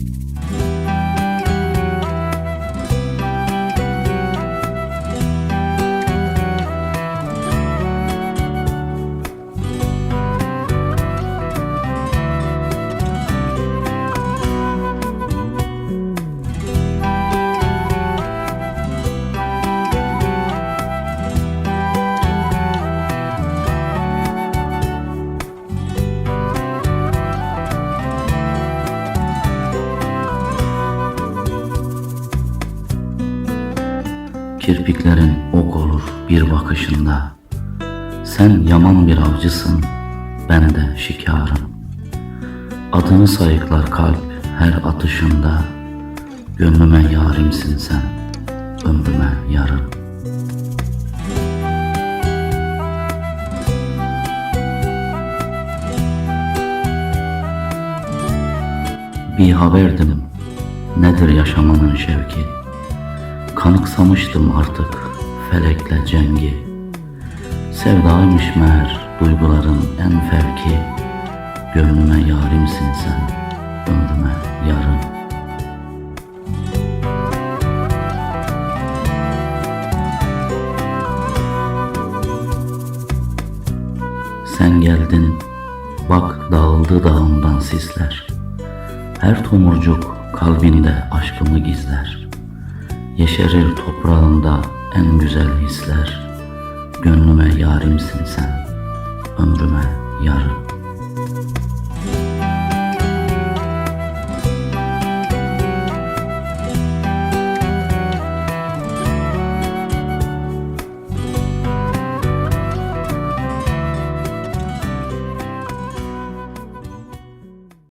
you Kirpiklerin ok olur bir bakışında. Sen yaman bir avcısın, ben de şikarım. Adını sayıklar kalp her atışında. Gönlüme yarimsin sen, ömrüme yarım. Bir haberdim, nedir yaşamanın şevki? Kanıksamıştım artık felekle cengi. Sevdaymış meğer duyguların en fevki. Gönlüme yarimsin sen, ömrüme yarım Sen geldin, bak dağıldı dağımdan sisler. Her tomurcuk kalbinde aşkımı gizler Yeşerir toprağında en güzel hisler. Gönlüme yarimsin sen Ömrüme yarım